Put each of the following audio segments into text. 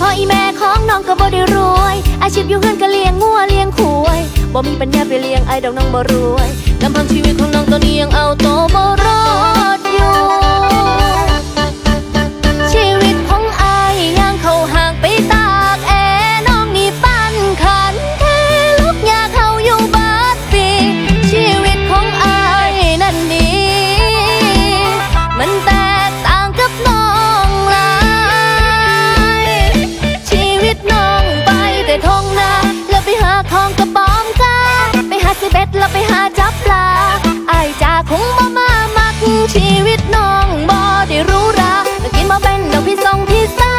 พ่ออีแม่ของน้องก็บ่ได้รวย อาชีพอยู่เฮือนก็เลี้ยงงัวเลี้ยงขวยบ่มีปัญญาไปเลี้ยงไอ้ดอกน้องบ่รวยลำพังชีวิตของน้องตอนนี้ยังเอาโตบ่ ชีวิตน้องบ่ได้รู้ราแล้วกินมาเป็นดอกพี่ทรงพี่สา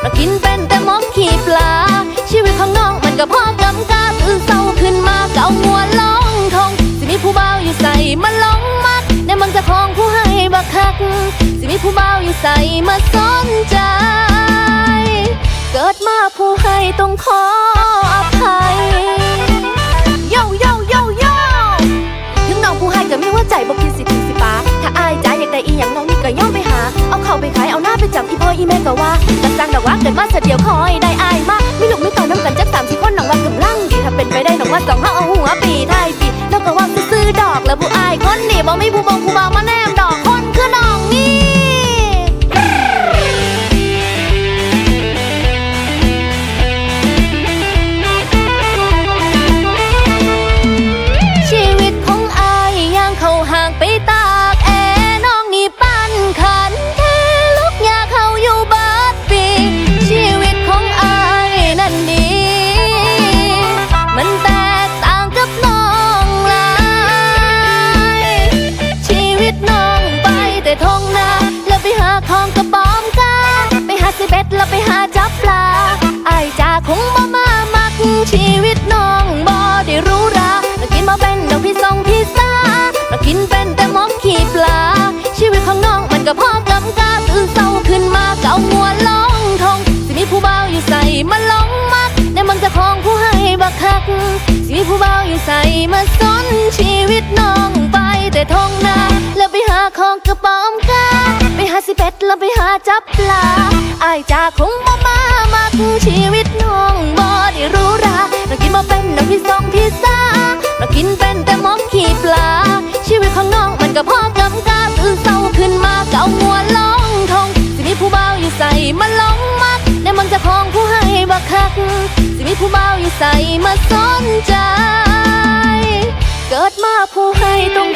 แล้วกินเป็นแต่มอมขี้ปลา ชีวิตของน้องมันก็พอกำกาตื่นเศร้าขึ้นมาเก่ามัวลองทงสิมีผู้เบ่าอยู่ใส่มาลองมักในมืองจะของผู้ให้บักคัก สิมีผู้เบ่าอยู่ใส่มาสนใจ เกิดมาผู้ให้ต้องขอายก็มีหัวใจบ่คิดสิถึงสิปาถ้าอายใจอยากได้อีหยังน้องนี่ก็ย่อมไปหา เอาเข้าไปขายเอาหน้าไปจับอีพ่ออีแม่ก็ว่าจักจังดอกว่าเกิดมาเสยเดียวคอยได้อายมากไม่ลูกไม่ต่อน้ำกันจักสามสี่คนน้องว่ากำลังดีถ้าเป็นไปได้น้องว่าสองเฮาเอาหัวปีท้ายปีแล้วก็ว่าซื้อดอกแล้วผู้อายคนนี่บ่มีผู้บงผู้บ่าวมาแน่ ชีวิตน้องบ่ได้รู้ราแล้วกินมาเป็นดอกพี่ทรงพี่สาแล้วกินเป็นแต่มอมขี้ปลา ชีวิตของน้องมันก็พอกำกาตื่นเศร้าขึ้นมาเก่ามัวลองทองสิมีผู้บ่าวอยู่ใส่มาลองมักในมืองจะของผู้ให้บักคักสิมีผู้บ่าวอยู่ใส่มาสนชีวิตน้องไปแต่ทงนาแล้ว กินเป็นแต่มอมขี้ปลา ชีวิตของน้องมันก็พอกำกาตื่นเศร้าขึ้นมาเก่างัวลองทองสิมีผู้บ่าอยู่ใส่มาลองมักในมันจะของผู้ให้บักคักสิมีผู้บ่าอยู่ใส่มาสนใจ เกิดมาผู้ให้ต้อง